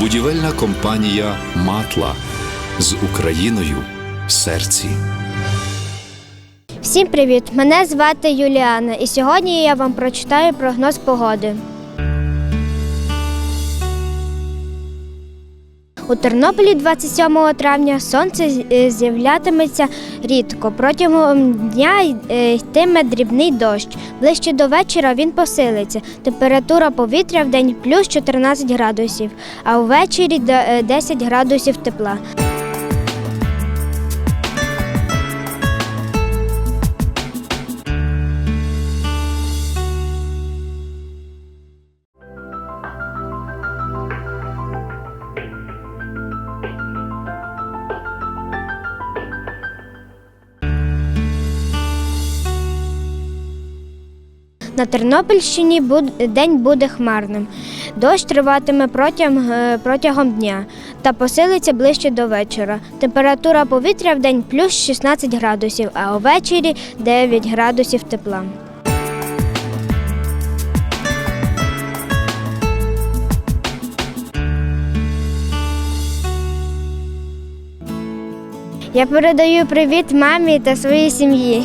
Будівельна компанія Матла з Україною в серці. Всім привіт! Мене звати Юліана, і сьогодні я вам прочитаю прогноз погоди. У Тернополі 27 травня сонце е, з'являтиметься рідко. Протягом дня е, йтиме дрібний дощ. Ближче до вечора він посилиться. Температура повітря в день плюс 14 градусів, а ввечері е, 10 градусів тепла. На Тернопільщині день буде хмарним. Дощ триватиме протягом, е, протягом дня та посилиться ближче до вечора. Температура повітря в день плюс 16 градусів, а увечері 9 градусів тепла. Я передаю привіт мамі та своїй сім'ї.